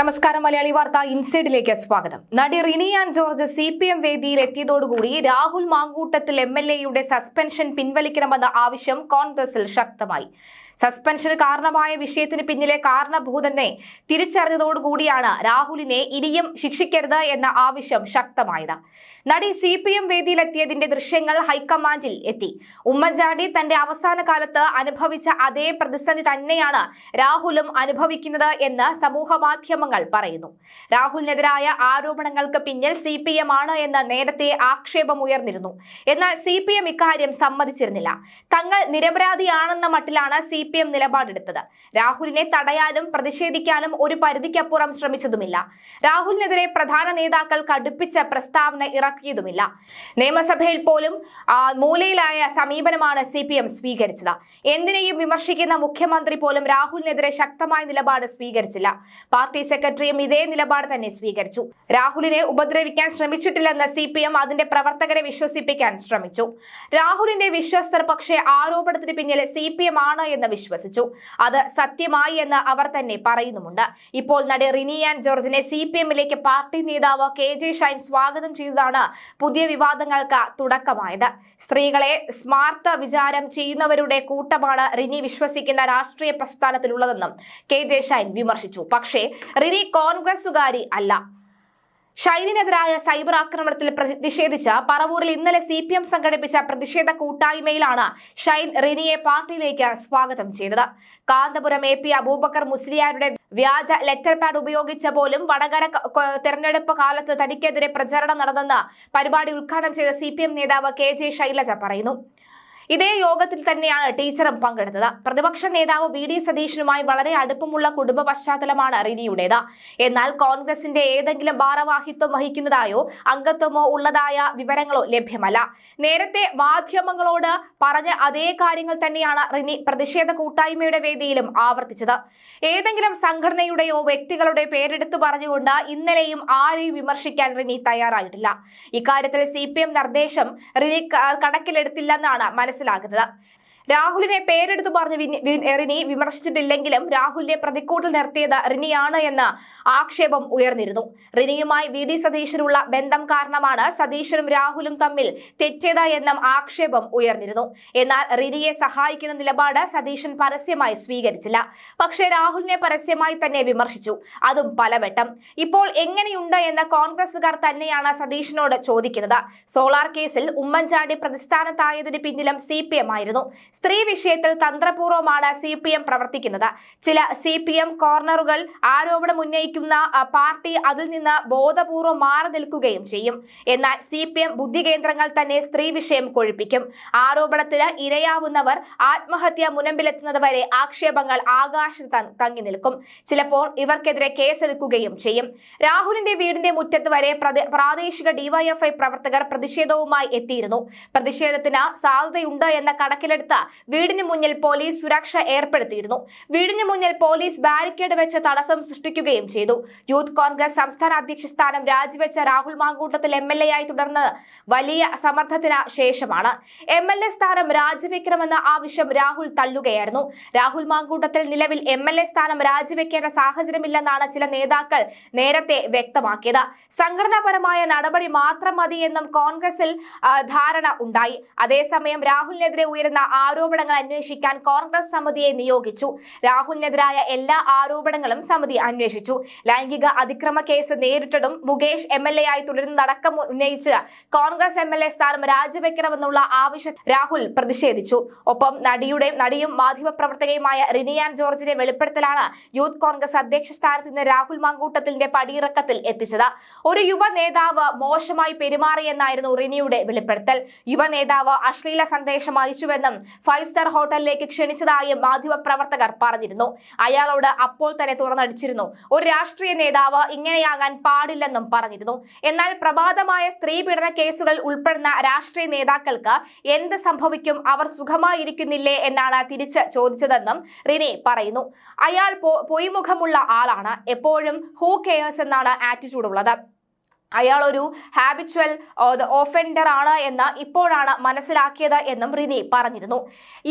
നമസ്കാരം മലയാളി വാർത്ത ഇൻസൈഡിലേക്ക് സ്വാഗതം. നടി Rini Ann George C P M വേദിയിൽ എത്തിയതോടുകൂടി രാഹുൽ മാങ്കൂട്ടത്തിൽ എം എൽ എയുടെ സസ്പെൻഷൻ പിൻവലിക്കണമെന്ന ആവശ്യം കോൺഗ്രസിൽ ശക്തമായി. സസ്പെൻഷന് കാരണമായ വിഷയത്തിന് പിന്നിലെ കാരണഭൂതനെ തിരിച്ചറിഞ്ഞതോടുകൂടിയാണ് രാഹുലിനെ ഇനിയും ശിക്ഷിക്കരുത് എന്ന ആവശ്യം ശക്തമായത്. നടി സി പി എം വേദിയിലെത്തിയതിന്റെ ദൃശ്യങ്ങൾ ഹൈക്കമാൻഡിൽ എത്തി. ഉമ്മൻചാണ്ടി തന്റെ അവസാന കാലത്ത് അനുഭവിച്ച അതേ പ്രതിസന്ധി തന്നെയാണ് രാഹുലും അനുഭവിക്കുന്നത് എന്ന് സമൂഹ മാധ്യമങ്ങൾ പറയുന്നു. രാഹുലിനെതിരായ ആരോപണങ്ങൾക്ക് പിന്നിൽ സി പി എം ആണ് എന്ന് നേരത്തെ ആക്ഷേപമുയർന്നിരുന്നു. എന്നാൽ സി പി എം ഇക്കാര്യം സമ്മതിച്ചിരുന്നില്ല. തങ്ങൾ നിരപരാധിയാണെന്ന മട്ടിലാണ് സി പി എം നിലപാടെടുത്തത്. രാഹുലിനെ തടയാനും പ്രതിഷേധിക്കാനും ഒരു പരിധിക്കപ്പുറം ശ്രമിച്ചതുമില്ല. രാഹുലിനെതിരെ പ്രധാന നേതാക്കൾ കടുപ്പിച്ച പ്രസ്താവന ഇറക്കിയതുമില്ല. നിയമസഭയിൽ പോലും മൂലയിലായ സമീപനമാണ് സിപിഎം സ്വീകരിച്ചത്. എന്തിനേയും വിമർശിക്കുന്ന മുഖ്യമന്ത്രി പോലും രാഹുലിനെതിരെ ശക്തമായ നിലപാട് സ്വീകരിച്ചില്ല. പാർട്ടി സെക്രട്ടറിയും ഇതേ നിലപാട് തന്നെ സ്വീകരിച്ചു. രാഹുലിനെ ഉപദ്രവിക്കാൻ ശ്രമിച്ചിട്ടില്ലെന്ന് സിപിഎം അതിന്റെ പ്രവർത്തകരെ വിശ്വസിപ്പിക്കാൻ ശ്രമിച്ചു. രാഹുലിന്റെ വിശ്വസ്തർ പക്ഷേ ആരോപണത്തിന് പിന്നിൽ സി പി എം ആണ് എന്ന് വിശ്വസിച്ചു. അത് സത്യമായി എന്ന് അവർ തന്നെ പറയുന്നുമുണ്ട്. ഇപ്പോൾ നടി റിനി ആൻഡ് ജോർജിനെ സി പി എമ്മിലേക്ക് പാർട്ടി നേതാവ് കെ ജെ ഷൈൻ സ്വാഗതം ചെയ്തതാണ് പുതിയ വിവാദങ്ങൾക്ക് തുടക്കമായത്. സ്ത്രീകളെ സ്മാർത്ത വിചാരം ചെയ്യുന്നവരുടെ കൂട്ടമാണ് റിനി വിശ്വസിക്കുന്ന രാഷ്ട്രീയ പ്രസ്ഥാനത്തിലുള്ളതെന്നും കെ ജെ ഷൈൻ വിമർശിച്ചു. പക്ഷേ റിനി കോൺഗ്രസുകാരി അല്ല. ഷൈനിനെതിരായ സൈബർ ആക്രമണത്തിൽ പ്രതിഷേധിച്ച് പറവൂരിൽ ഇന്നലെ സി പി എം സംഘടിപ്പിച്ച പ്രതിഷേധ കൂട്ടായ്മയിലാണ് ഷൈൻ റിനിയെ പാർട്ടിയിലേക്ക് സ്വാഗതം ചെയ്തത്. കാന്തപുരം എ പി അബൂബക്കർ മുസ്ലിയാരുടെ വ്യാജ ലെറ്റർ പാഡ് ഉപയോഗിച്ച പോലും വടകര തെരഞ്ഞെടുപ്പ് കാലത്ത് തനിക്കെതിരെ പ്രചരണം നടന്നെന്ന് പരിപാടി ഉദ്ഘാടനം ചെയ്ത സി നേതാവ് കെ ജെ ശൈലജ പറയുന്നു. ഇതേ യോഗത്തിൽ തന്നെയാണ് ടീച്ചറും പങ്കെടുത്തത്. പ്രതിപക്ഷ നേതാവ് വി ഡി സതീശനുമായി വളരെ അടുപ്പമുള്ള കുടുംബ പശ്ചാത്തലമാണ് റിനിയുടേത്. എന്നാൽ കോൺഗ്രസിന്റെ ഏതെങ്കിലും ഭാരവാഹിത്വം വഹിക്കുന്നതായോ അംഗത്വമോ ഉള്ളതായ വിവരങ്ങളോ ലഭ്യമല്ല. നേരത്തെ മാധ്യമങ്ങളോട് പറഞ്ഞ അതേ കാര്യങ്ങൾ തന്നെയാണ് റിനി പ്രതിഷേധ കൂട്ടായ്മയുടെ വേദിയിലും ആവർത്തിച്ചത്. ഏതെങ്കിലും സംഘടനയുടെയോ വ്യക്തികളുടെ പേരെടുത്തു പറഞ്ഞുകൊണ്ട് ഇന്നലെയും ആരെയും വിമർശിക്കാൻ റിനി തയ്യാറായിട്ടില്ല. ഇക്കാര്യത്തിൽ സി നിർദ്ദേശം റിനി കണക്കിലെടുത്തില്ലെന്നാണ് കണക്കിലെടുത്തില്ലെന്നാണ് മനസ്സിലാകുന്നത്. രാഹുലിനെ പേരെടുത്തു പറഞ്ഞ് റിനി വിമർശിച്ചിട്ടില്ലെങ്കിലും രാഹുലിനെ പ്രതിക്കൂട്ടിൽ നിർത്തിയത് റിനിയാണ് എന്ന ആക്ഷേപം ഉയർന്നിരുന്നു. റിനിയുമായി വി. ഡി. സതീശനുള്ള ബന്ധം കാരണമാണ് സതീശനും രാഹുലും തമ്മിൽ തെറ്റിയത് എന്നും ആക്ഷേപം ഉയർന്നിരുന്നു. എന്നാൽ റിനിയെ സഹായിക്കുന്ന നിലപാട് സതീശൻ പരസ്യമായി സ്വീകരിച്ചില്ല. പക്ഷേ രാഹുലിനെ പരസ്യമായി തന്നെ വിമർശിച്ചു. അതും പലവട്ടം. ഇപ്പോൾ എങ്ങനെയുണ്ട് എന്ന് കോൺഗ്രസുകാർ തന്നെയാണ് സതീശനോട് ചോദിക്കുന്നത്. സോളാർ കേസിൽ ഉമ്മൻചാണ്ടി പ്രതിസ്ഥാനത്തായതിന് പിന്നിലും സി ആയിരുന്നു. സ്ത്രീ വിഷയത്തിൽ തന്ത്രപൂർവമാണ് സി പി എം പ്രവർത്തിക്കുന്നത്. ചില സി പി എം കോർണറുകൾ ആരോപണം ഉന്നയിക്കുന്ന പാർട്ടി അതിൽ നിന്ന് ബോധപൂർവം മാറി നിൽക്കുകയും ചെയ്യും. എന്നാൽ സി പി എം ബുദ്ധി കേന്ദ്രങ്ങൾ തന്നെ സ്ത്രീ വിഷയം കൊഴിപ്പിക്കും. ആരോപണത്തിന് ഇരയാവുന്നവർ ആത്മഹത്യ മുനമ്പിലെത്തുന്നത് വരെ ആക്ഷേപങ്ങൾ ആകാശത്ത് തങ്ങി നിൽക്കും. ചിലപ്പോൾ ഇവർക്കെതിരെ കേസെടുക്കുകയും ചെയ്യും. രാഹുലിന്റെ വീടിന്റെ മുറ്റത്ത് വരെ പ്രാദേശിക ഡിവൈഎഫ്ഐ പ്രവർത്തകർ പ്രതിഷേധവുമായി എത്തിയിരുന്നു. പ്രതിഷേധത്തിന് സാധ്യതയുണ്ട് എന്ന കണക്കിലെടുത്ത് വീടിന് മുന്നിൽ പോലീസ് സുരക്ഷ ഏർപ്പെടുത്തിയിരുന്നു. വീടിന് മുന്നിൽ പോലീസ് ബാരിക്കേഡ് വെച്ച് തടസ്സം സൃഷ്ടിക്കുകയും ചെയ്തു. യൂത്ത് കോൺഗ്രസ് സംസ്ഥാന അധ്യക്ഷ സ്ഥാനം രാജിവെച്ച Rahul Mamkootathil M L A ആയി തുടർന്നത് വലിയ സമ്മർദ്ദത്തിന് ശേഷമാണ്. എം എൽ എ സ്ഥാനം രാജിവെക്കണമെന്ന ആവശ്യം രാഹുൽ തള്ളുകയായിരുന്നു. രാഹുൽ മാങ്കൂട്ടത്തിൽ നിലവിൽ എം എൽ എ സ്ഥാനം രാജിവെക്കേണ്ട സാഹചര്യമില്ലെന്നാണ് ചില നേതാക്കൾ നേരത്തെ വ്യക്തമാക്കിയത്. സംഘടനാപരമായ നടപടി മാത്രം മതിയെന്നും കോൺഗ്രസിൽ ധാരണ ഉണ്ടായി. അതേസമയം രാഹുലിനെതിരെ ഉയരുന്ന ആരോപണങ്ങൾ അന്വേഷിക്കാൻ കോൺഗ്രസ് സമിതിയെ നിയോഗിച്ചു. രാഹുലിനെതിരായ എല്ലാ ആരോപണങ്ങളും സമിതി അന്വേഷിച്ചു. ലൈംഗിക അതിക്രമ കേസ് നേരിട്ടതും മുകേഷ് എം എൽ എ ആയി തുടരുന്നതടക്കം ഉന്നയിച്ച് കോൺഗ്രസ് എം എൽ എ സ്ഥാനം രാജിവെക്കണമെന്നുള്ള ആവശ്യം രാഹുൽ പ്രതിഷേധിച്ചു. ഒപ്പം നടിയുടെ നടിയും മാധ്യമപ്രവർത്തകയുമായ റിനിയാൻ ജോർജിന്റെ വെളിപ്പെടുത്തലാണ് യൂത്ത് കോൺഗ്രസ് അധ്യക്ഷ സ്ഥാനത്ത് നിന്ന് രാഹുൽ മാങ്കൂട്ടത്തിന്റെ പടിയിറക്കത്തിൽ എത്തിച്ചത്. ഒരു യുവ നേതാവ് മോശമായി പെരുമാറിയെന്നായിരുന്നു റിനിയുടെ വെളിപ്പെടുത്തൽ. യുവ നേതാവ് അശ്ലീല സന്ദേശം അയച്ചുവെന്നും ഫൈവ് സ്റ്റാർ ഹോട്ടലിലേക്ക് ക്ഷണിച്ചതായി മാധ്യമപ്രവർത്തകർ പറഞ്ഞിരുന്നു. അയാളോട് അപ്പോൾ തന്നെ തുറന്നടിച്ചിരുന്നു. ഒരു രാഷ്ട്രീയ നേതാവ് ഇങ്ങനെയാകാൻ പാടില്ലെന്നും പറഞ്ഞിരുന്നു. എന്നാൽ പ്രമാദമായ സ്ത്രീ പീഡന കേസുകൾ ഉൾപ്പെടുന്ന രാഷ്ട്രീയ നേതാക്കൾക്ക് എന്ത് സംഭവിക്കും? അവർ സുഖമായിരിക്കുന്നില്ലേ എന്നാണ് തിരിച്ച് ചോദിച്ചതെന്നും റിനെ പറയുന്നു. അയാൾ പൊയ്മുഖമുള്ള ആളാണ്. എപ്പോഴും ഹൂ കെയേഴ്സ് എന്നാണ് ആറ്റിറ്റ്യൂഡ് ഉള്ളത്. അയാൾ ഒരു ഹാബിച്വൽ ഓഫൻഡർ ആണ് എന്ന് ഇപ്പോഴാണ് മനസ്സിലാക്കിയത് എന്നും റിനി പറഞ്ഞിരുന്നു.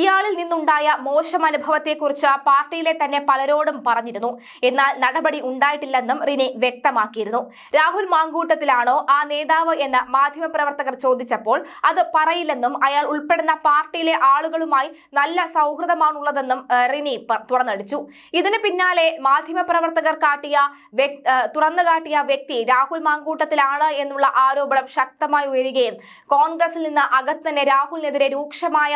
ഇയാളിൽ നിന്നുണ്ടായ മോശം അനുഭവത്തെക്കുറിച്ച് പാർട്ടിയിലെ തന്നെ പലരോടും പറഞ്ഞിരുന്നു. എന്നാൽ നടപടി ഉണ്ടായിട്ടില്ലെന്നും റിനി വ്യക്തമാക്കിയിരുന്നു. രാഹുൽ മാങ്കൂട്ടത്തിലാണോ ആ നേതാവ് എന്ന് മാധ്യമപ്രവർത്തകർ ചോദിച്ചപ്പോൾ അത് പറയില്ലെന്നും അയാൾ ഉൾപ്പെടുന്ന പാർട്ടിയിലെ ആളുകളുമായി നല്ല സൗഹൃദമാണുള്ളതെന്നും റിനി തുറന്നടിച്ചു. ഇതിന് പിന്നാലെ മാധ്യമപ്രവർത്തകർ കാട്ടിയ തുറന്നു കാട്ടിയ വ്യക്തി രാഹുൽ മാങ്കൂട്ടത്തിലാണ് എന്നുള്ള ആരോപണം ശക്തമായി ഉയരുകയും കോൺഗ്രസിൽ നിന്ന് അകത്ത് തന്നെ രാഹുലിനെതിരെ രൂക്ഷമായ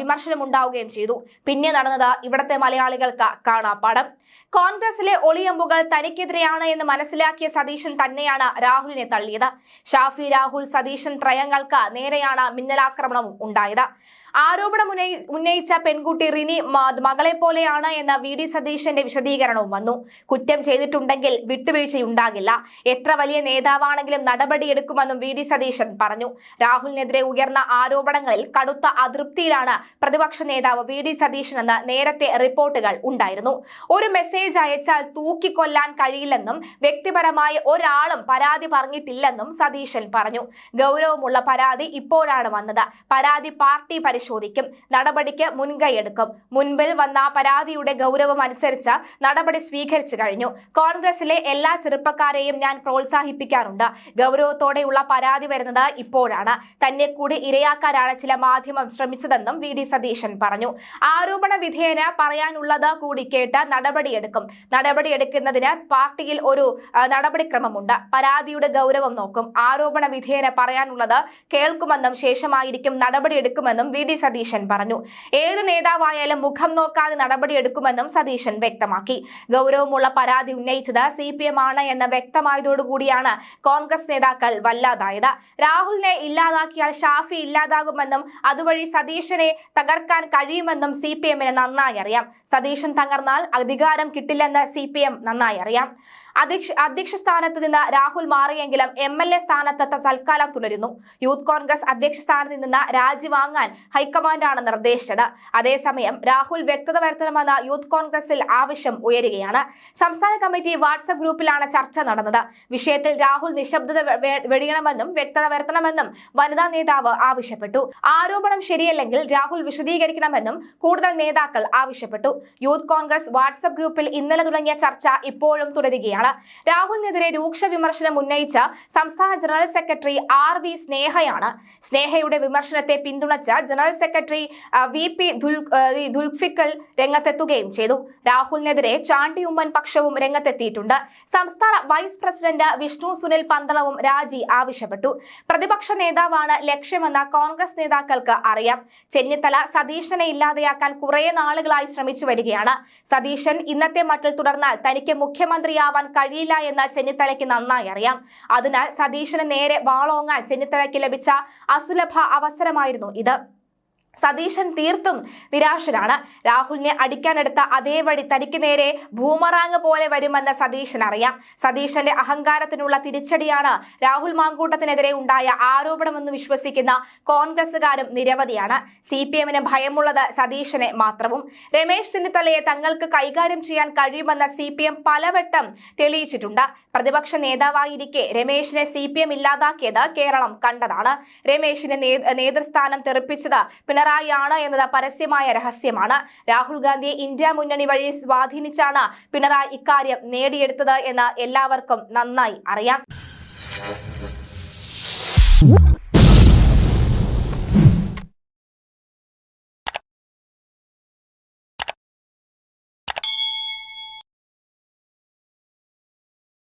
വിമർശനം ഉണ്ടാവുകയും ചെയ്തു. പിന്നെ നടന്നത് ഇവിടത്തെ മലയാളികൾക്ക് കാണാപ്പാടം കോൺഗ്രസിലെ ഒളിയമ്പുകൾ തനിക്കെതിരെയാണ് എന്ന് മനസ്സിലാക്കിയ സതീശൻ തന്നെയാണ് രാഹുലിനെ തള്ളിയത്. ഷാഫി രാഹുൽ സതീശൻ ത്രയങ്ങൾക്ക് നേരെയാണ് മിന്നലാക്രമണവും ഉണ്ടായത്. ആരോപണം ഉന്നയിച്ച പെൺകുട്ടി റിനി മകളെ പോലെയാണ് എന്ന വി ഡി സതീശന്റെ വിശദീകരണവും വന്നു. കുറ്റം ചെയ്തിട്ടുണ്ടെങ്കിൽ വിട്ടുവീഴ്ചയുണ്ടാകില്ല. എത്ര വലിയ നേതാവാണെങ്കിലും നടപടിയെടുക്കുമെന്നും വി ഡി സതീശൻ പറഞ്ഞു. രാഹുലിനെതിരെ ഉയർന്ന ആരോപണങ്ങളിൽ കടുത്ത അതൃപ്തിയിലാണ് പ്രതിപക്ഷ നേതാവ് വി ഡി സതീശൻ എന്ന് നേരത്തെ റിപ്പോർട്ടുകൾ ഉണ്ടായിരുന്നു. ഒരു മെസ്സേജ് അയച്ചാൽ തൂക്കിക്കൊല്ലാൻ കഴിയില്ലെന്നും വ്യക്തിപരമായി ഒരാളും പരാതി പറഞ്ഞിട്ടില്ലെന്നും സതീശൻ പറഞ്ഞു. ഗൗരവമുള്ള പരാതി ഇപ്പോഴാണ് വന്നത്. പരാതി പാർട്ടി പരിശോധിക്കും. നടപടിക്ക് മുൻകൈയെടുക്കും. മുൻപിൽ വന്ന പരാതിയുടെ ഗൗരവം അനുസരിച്ച് നടപടി സ്വീകരിച്ചു കഴിഞ്ഞു. കോൺഗ്രസിലെ എല്ലാ ചെറുപ്പക്കാരെയും ഞാൻ പ്രോത്സാഹിപ്പിക്കാറുണ്ട്. ഗൗരവത്തോടെയുള്ള പരാതി വരുന്നത് ഇപ്പോഴാണ്. തന്നെ കൂടി ഇരയാക്കാനാണ് ചില മാധ്യമം ശ്രമിച്ചതെന്നും വി ഡി സതീശൻ പറഞ്ഞു. ആരോപണ വിധേയന പറയാനുള്ളത് കൂടി കേട്ട് നടപടിയെടുക്കും. നടപടിയെടുക്കുന്നതിന് പാർട്ടിയിൽ ഒരു നടപടിക്രമമുണ്ട്. പരാതിയുടെ ഗൗരവം നോക്കും. ആരോപണ വിധേയന പറയാനുള്ളത് കേൾക്കുമെന്നും ശേഷമായിരിക്കും നടപടിയെടുക്കുമെന്നും വി സതീശൻ പറഞ്ഞു. ഏത് നേതാവായാലും മുഖം നോക്കാതെ നടപടിയെടുക്കുമെന്നും സതീശൻ വ്യക്തമാക്കി. ഗൗരവമുള്ള പരാതി ഉന്നയിച്ചത് സി പി എം ആണ് എന്ന് വ്യക്തമായതോടുകൂടിയാണ് കോൺഗ്രസ് നേതാക്കൾ വല്ലാതായത്. രാഹുലിനെ ഇല്ലാതാക്കിയാൽ ഷാഫി ഇല്ലാതാകുമെന്നും അതുവഴി സതീശനെ തകർക്കാൻ കഴിയുമെന്നും സി പി എമ്മിന് നന്നായി അറിയാം. സതീശൻ തകർന്നാൽ അധികാരം കിട്ടില്ലെന്ന് സി പി എം നന്നായി അറിയാം. അധ്യക്ഷ അധ്യക്ഷ സ്ഥാനത്ത് നിന്ന് രാഹുൽ മാറിയെങ്കിലും എം എൽ എ സ്ഥാനത്ത് തൽക്കാലം തുടരുന്നു. യൂത്ത് കോൺഗ്രസ് അധ്യക്ഷ സ്ഥാനത്ത് നിന്ന് രാജിവാങ്ങാൻ ഹൈക്കമാൻഡാണ് നിർദ്ദേശിച്ചത്. അതേസമയം രാഹുൽ വ്യക്തത വരുത്തണമെന്ന് യൂത്ത് കോൺഗ്രസിൽ ആവശ്യം ഉയരുകയാണ്. സംസ്ഥാന കമ്മിറ്റി വാട്സപ്പ് ഗ്രൂപ്പിലാണ് ചർച്ച നടന്നത്. വിഷയത്തിൽ രാഹുൽ നിശബ്ദത വെടിയണമെന്നും വ്യക്തത വരുത്തണമെന്നും വനിതാ നേതാവ് ആവശ്യപ്പെട്ടു. ആരോപണം ശരിയല്ലെങ്കിൽ രാഹുൽ വിശദീകരിക്കണമെന്നും കൂടുതൽ നേതാക്കൾ ആവശ്യപ്പെട്ടു. യൂത്ത് കോൺഗ്രസ് വാട്സപ്പ് ഗ്രൂപ്പിൽ ഇന്നലെ തുടങ്ങിയ ചർച്ച ഇപ്പോഴും തുടരുകയാണ്. രാഹുലിനെതിരെ രൂക്ഷ വിമർശനം ഉന്നയിച്ച സംസ്ഥാന ജനറൽ സെക്രട്ടറി ആർ വി സ്നേഹയാണ്. സ്നേഹയുടെ വിമർശനത്തെ പിന്തുണച്ച general secretary V P Dul- Dulfikal രംഗത്തെത്തുകയും ചെയ്തു. രാഹുലിനെതിരെ ചാണ്ടി ഉമ്മൻ പക്ഷവും രംഗത്തെത്തിയിട്ടുണ്ട്. സംസ്ഥാന വൈസ് പ്രസിഡന്റ് വിഷ്ണു സുനിൽ പന്തളവും രാജി ആവശ്യപ്പെട്ടു. പ്രതിപക്ഷ നേതാവാണ് ലക്ഷ്യമെന്ന് കോൺഗ്രസ് നേതാക്കൾക്ക് അറിയാം. ചെന്നിത്തല സതീശനെ ഇല്ലാതെയാക്കാൻ കുറെ നാളുകളായി ശ്രമിച്ചു വരികയാണ്. സതീശൻ ഇന്നത്തെ മട്ടിൽ തുടർന്നാൽ തനിക്ക് മുഖ്യമന്ത്രിയാവാൻ കഴിയില്ല എന്ന് ചെന്നിത്തലയ്ക്ക് നന്നായി അറിയാം. അതിനാൽ സതീശന് നേരെ വാളോങ്ങാൻ ചെന്നിത്തലയ്ക്ക് ലഭിച്ച അസുലഭ അവസരമായിരുന്നു ഇത്. സതീശൻ തീർത്തും നിരാശനാണ് രാഹുലിനെ അടിക്കാനെടുത്ത അതേ വഴി തനിക്ക് നേരെ ഭൂമറാങ് പോലെ വരുമെന്ന് സതീശൻ അറിയാം. സതീശന്റെ അഹങ്കാരത്തിനുള്ള തിരിച്ചടിയാണ് രാഹുൽ മാങ്കൂട്ടത്തിനെതിരെ ഉണ്ടായ ആരോപണമെന്ന് വിശ്വസിക്കുന്ന കോൺഗ്രസുകാരും നിരവധിയാണ്. സി പി എമ്മിന് ഭയമുള്ളത് സതീശനെ മാത്രവും. രമേശ് ചെന്നിത്തലയെ തങ്ങൾക്ക് കൈകാര്യം ചെയ്യാൻ കഴിയുമെന്ന് സി പി എം പലവട്ടം തെളിയിച്ചിട്ടുണ്ട്. പ്രതിപക്ഷ നേതാവായിരിക്കെ രമേശിനെ സി പി എം ഇല്ലാതാക്കിയത് കേരളം കണ്ടതാണ്. രമേശിന്റെ നേതൃസ്ഥാനം തെറിപ്പിച്ചത് പിണറായിയാണ് എന്നത് പരസ്യമായ രഹസ്യമാണ്. രാഹുൽ ഗാന്ധിയെ ഇന്ത്യ മുന്നണി വഴി സ്വാധീനിച്ചാണ് പിണറായി ഇക്കാര്യം നേടിയെടുത്തത് എന്ന് എല്ലാവർക്കും നന്നായി അറിയാം.